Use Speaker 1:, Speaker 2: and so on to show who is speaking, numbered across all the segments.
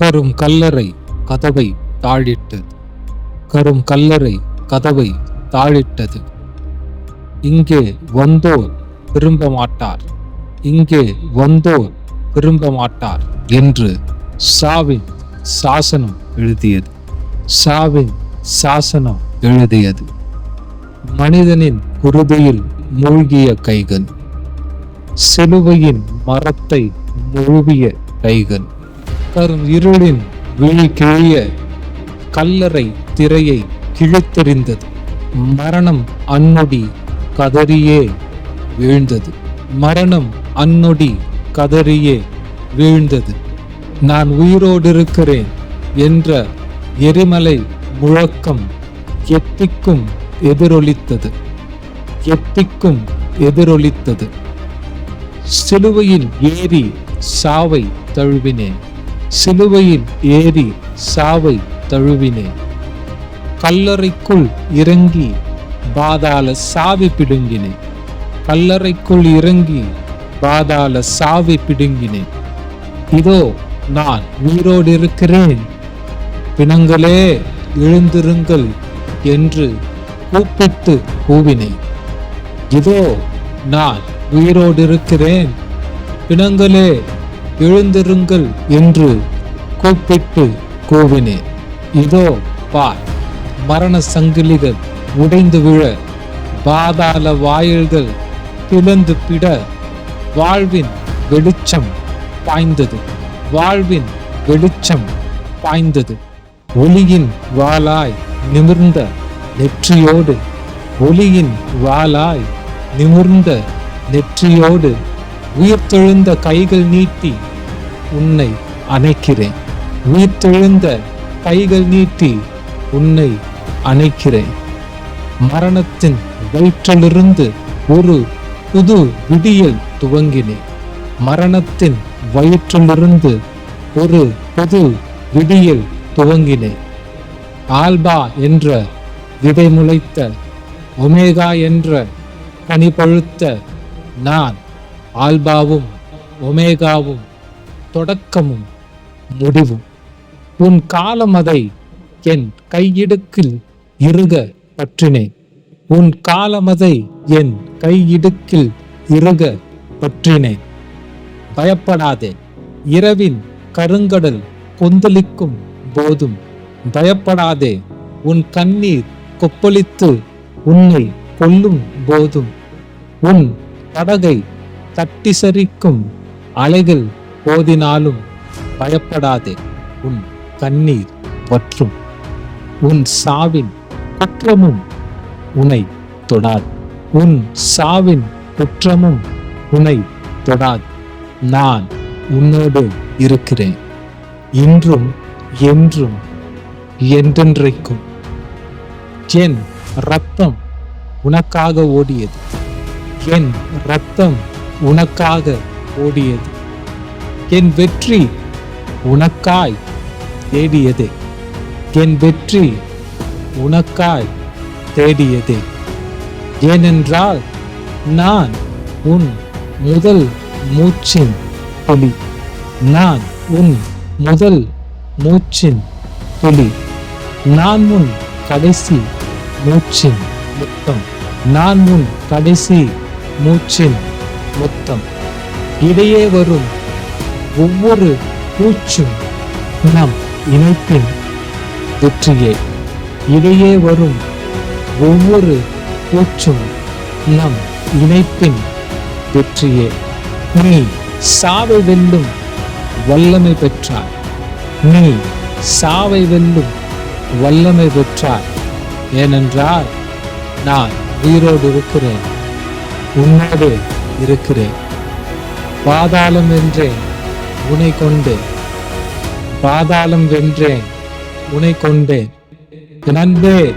Speaker 1: கரும் கல்லறை கதவை தாழிட்டது. கரும் கல்லறை கதவை தாழிட்டது. இங்கே வந்தோர் திரும்ப மாட்டார் இங்கே வந்தோர் திரும்ப மாட்டார் என்று சாவின் சாசனம் எழுதியது. சாவின் சாசனம் எழுதியது. மனிதனின் குருதியில் மூழ்கிய கைகள் சிலுவையின் மரத்தை முழுவிய கைகள் கரும் இருளின் விழி கிழிய கல்லறை திரையை கிழித்தெறிந்தது. மரணம் அன்னொடி கதறியே வீழ்ந்தது. மரணம் அன்னொடி கதறியே வீழ்ந்தது. நான் உயிரோடு இருக்கிறேன் என்ற எரிமலை முழக்கம் எத்திக்கும் எதிரொலித்தது. எத்திக்கும் எதிரொலித்தது. சிலுவையில் ஏறி சாவை தழுவினேன். சிலுவையில் ஏறி சாவை தழுவினேன் கல்லறைக்குள் இறங்கி பாதாள சாவி பிடுங்கினேன் கல்லறைக்குள் இறங்கி பாதாள சாவி பிடுங்கினேன் இதோ நான் உயிரோடு இருக்கிறேன் பிணங்களே எழுந்திருங்கள் என்று கூப்பிட்டு கூவினேன் இதோ நான் உயிரோடு இருக்கிறேன் பிணங்களே எழுந்திருங்கள் என்று கூப்பிட்டு கூவினேன் இதோ பார் மரண சங்கிலிகள் உடைந்து விழ பாதாள வாயில்கள் பிளந்து பிட வாழ்வின் வெளிச்சம் பாய்ந்தது வாழ்வின் வெளிச்சம் பாய்ந்தது. ஒளியின் வாளாய் நிமிர்ந்த நெற்றியோடு ஒளியின் வாளாய் நிமிர்ந்த நெற்றியோடு உயிர்த்தெழுந்த கைகள் நீட்டி உன்னை அணைக்கிறேன். உயிர்த்தெழுந்த கைகள் நீட்டி உன்னை அணைக்கிறேன். மரணத்தின் வயிற்றிலிருந்து ஒரு புது விடியல் துவங்கினேன். மரணத்தின் வயிற்றிலிருந்து ஒரு புது விடியல் துவங்கினேன். ஆல்பா என்ற விதை முளைத்த ஒமேகா என்ற கனி பழுத்த நான் ஆல்பாவும் ஒமேகாவும் தொடக்கமும் முடிவும். உன் காலம் அதை என் கையிடுக்கில் இறுக பற்றினேன் உன் காலமதை என் கையிடுக்கில் இறுக பற்றினேன் பயப்படாதே. இரவின் கருங்கடல் கொந்தளிக்கும் போதும். பயப்படாதே. உன் கண்ணீர் கொப்பளித்து உன்னை கொல்லும் போதும். உன் படகை தட்டி சரிக்கும் அலைகள் போதினாலும் பயப்படாதே. உன் கண்ணீர் வற்றும் உன் சாவின் குற்றமும் உன்னை தொடாது. உன் சாவின் குற்றமும் உன்னை தொடாது. நான் உன்னோடு இருக்கிறேன். இன்றும் என்றும் என்றென்றைக்கும். என் ரத்தம் உனக்காக ஓடியது. என் ரத்தம் உனக்காக ஓடியது. என் வெற்றி உனக்காய் தேடியதே. என் வெற்றி உனக்காய் தேடியதே. ஏனென்றால் நான் உன் முதல் மூச்சின் துளி நான் உன் முதல் மூச்சின் துளி நான் உன் கடைசி மூச்சின் முத்தம். நான் உன் கடைசி மூச்சின் மொத்தம். இடையே வரும் ஒவ்வொரு பூச்சும் நம் இணைப்பின் வெற்றியே. இடையே வரும் ஒவ்வொரு பூச்சும் நம் இணைப்பின் வெற்றியே. நீ சாவை வெல்லும் வல்லமை பெற்றாய். நீ சாவை வெல்லும் வல்லமை பெற்றாய். ஏனென்றால் நான் உயிரோடு இருக்கிறேன். உன்னோடு இருக்கிறேன். பாதாளம் வென்றேன் உனை கொண்டேன் பாதாளம் வென்றேன் உனை கொண்டேன் நண்பே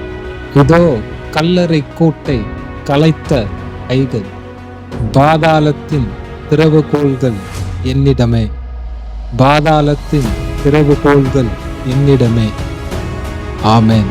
Speaker 1: இதோ கல்லறை கூட்டை கலைத்த கைகள் பாதாளத்தின் திறவுகோள்கள் என்னிடமே. பாதாளத்தின் திறவுகோள்கள் என்னிடமே. ஆமேன்.